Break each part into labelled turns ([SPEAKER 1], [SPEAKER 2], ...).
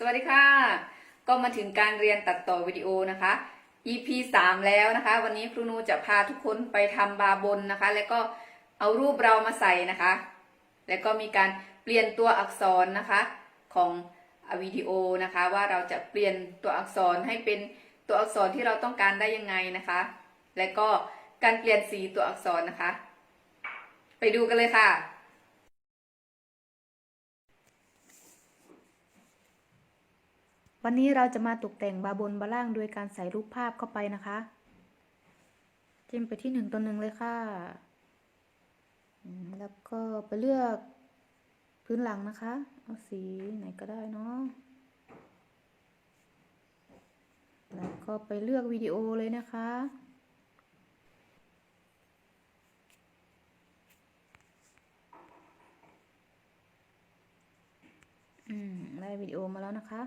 [SPEAKER 1] สวัสดีค่ะ ก็มาถึงการเรียนตัดต่อวิดีโอนะคะ EP 3 แล้วนะคะ วันนี้ครูนูจะพาทุกคนไปทำบาบนนะคะ แล้วก็เอารูปเรามาใส่นะคะ แล้วก็มีการเปลี่ยนตัวอักษรนะคะของวิดีโอนะคะ ว่าเราจะเปลี่ยนตัวอักษรให้เป็นตัวอักษรที่เราต้องการได้ยังไงนะคะ และก็การเปลี่ยนสีตัวอักษรนะคะ ไปดูกันเลยค่ะ
[SPEAKER 2] วันนี้เราจะมาตกแต่งบาบนบาล่างโดยการใส่รูปภาพเข้าไปนะคะ จิ้มไปที่หนึ่งตัวหนึ่งเลยค่ะ แล้วก็ไปเลือกพื้นหลังนะคะ เอาสีไหนก็ได้เนาะ แล้วก็ไปเลือกวิดีโอเลยนะคะอืมได้วิดีโอมาแล้วนะคะ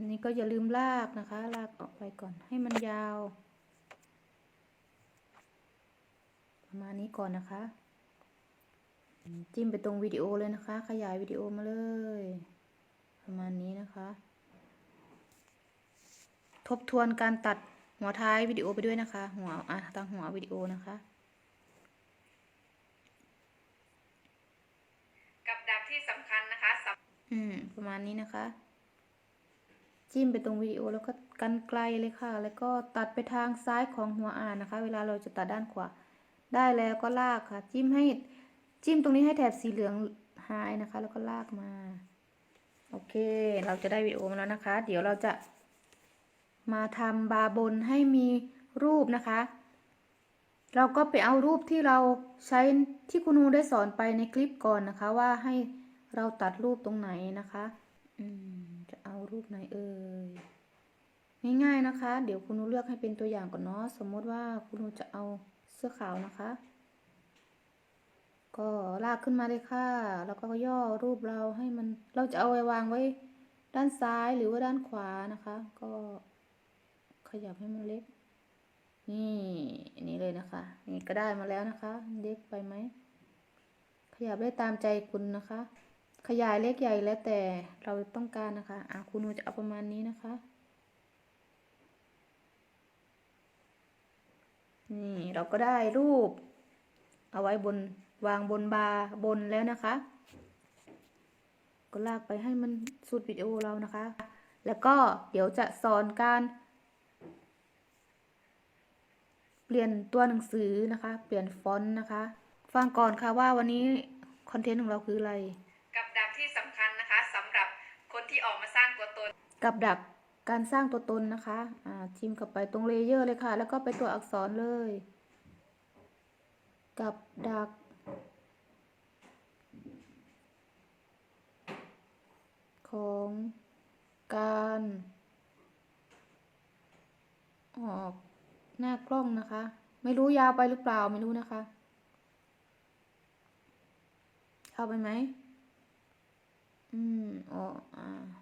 [SPEAKER 2] นนี้ก็อย่าลืมลากนะคะ ลากออกไปก่อนให้มันยาว ประมาณนี้ก่อนนะคะอืมจิ้มไปตรงวิดีโอเลยนะคะ ขยายวิดีโอมาเลย ประมาณนี้นะคะ ทบทวนการตัดหัวท้ายวิดีโอไปด้วยนะคะ หัวอะตั้งหัววิดีโอนะคะ
[SPEAKER 1] กับดักที่สำคัญนะคะสำ
[SPEAKER 2] อืมประมาณนี้นะคะ จิ้มไปตรงวิดีโอแล้วก็กันไกลเลยค่ะ แล้วก็ตัดไปทางซ้ายของหัวอ่านนะคะ เวลาเราจะตัดด้านขวา ได้แล้วก็ลากค่ะ จิ้มให้จิ้มตรงนี้ให้แถบสีเหลืองหายนะคะ แล้วก็ลากมา โอเค เราจะได้วิดีโอมาแล้วนะคะ เดี๋ยวเราจะ มาทำบาบนให้มีรูปนะคะ เราก็ไปเอารูปที่เราใช้ที่คุณครูได้สอนไปในคลิปก่อนนะคะ ว่าให้เราตัดรูปตรงไหนนะคะ อืม เอารูปไหนเอ่ยง่ายๆนะคะ เดี๋ยวคุณครูเลือกให้เป็นตัวอย่างก่อนเนาะสมมติว่าคุณครูจะเอาเสื้อขาวนะคะ ก็ลากขึ้นมาเลยค่ะ แล้วก็ย่อรูปเราให้มันเราจะเอาไว้วางไว้ ด้านซ้ายหรือว่าด้านขวานะคะ ก็ขยับให้มันเล็ก นี่นนี้เลยนะคะ นี่ก็ได้มาแล้วนะคะ เล็กไปไหมขยับได้ตามใจคุณนะคะ ขยายเล็กใหญ่แล้วแต่เราต้องการนะคะอะคุณหนูจะเอาประมาณนี้นะคะ นี่เราก็ได้รูป เอาไว้บนวางบนบาร์บนแล้วนะคะ ก็ลากไปให้มันสุดวิดีโอเรานะคะ แล้วก็เดี๋ยวจะสอนการเปลี่ยนตัวหนังสือนะคะ เปลี่ยนฟอนต์นะคะ ฟังก่อนค่ะว่าวันนี้คอนเทนต์ของเราคืออะไร
[SPEAKER 1] กับดักการ
[SPEAKER 2] สร้างตัวตนนะคะอ่าจิ้มเข้าไปตรงเลเยอร์เลยค่ะ แล้วก็ไปตัวอักษรเลย กับดัก ของการออกหน้ากล้องนะคะ ไม่รู้ยาวไปหรือเปล่าไม่รู้นะคะ เข้าไปไหมอืมอ๋ออ่า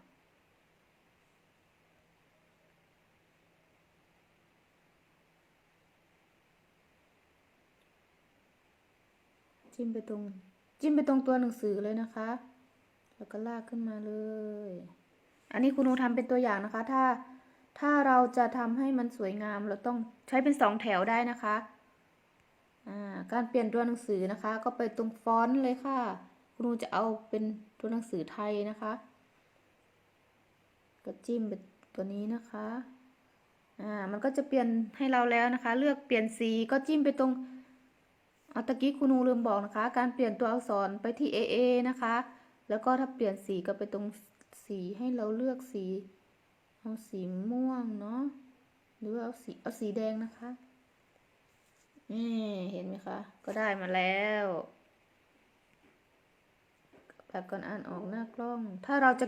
[SPEAKER 2] จิ้มไปตรง จิ้มไปตรงตัวหนังสือเลยนะคะ แล้วก็ลากขึ้นมาเลย อันนี้คุณครูทำเป็นตัวอย่างนะคะ ถ้าถ้าเราจะทำให้มันสวยงาม เราต้องใช้เป็นสองแถวได้นะคะการเปลี่ยนตัวหนังสือนะคะ ก็ไปตรงฟอนต์เลยค่ะคุณครูจะเอาเป็นตัวหนังสือไทยนะคะ ก็จิ้มไปตัวนี้นะคะ อ่า มันก็จะเปลี่ยนให้เราแล้วนะคะ เลือกเปลี่ยนสีก็จิ้มไปตรง เอาตะกี้คุณครูลืมบอกนะคะ การเปลี่ยนตัวอักษรไปที่ AA นะคะ แล้วก็ถ้าเปลี่ยนสีก็ไปตรงสีให้เราเลือกสี เอาสีม่วงเนาะ หรือว่าเอาสีเอาสีแดงนะคะ นี่เห็นไหมคะ ก็ได้มาแล้วแบบก่อนอ่านออกหน้ากล้อง ถ้าเราจะ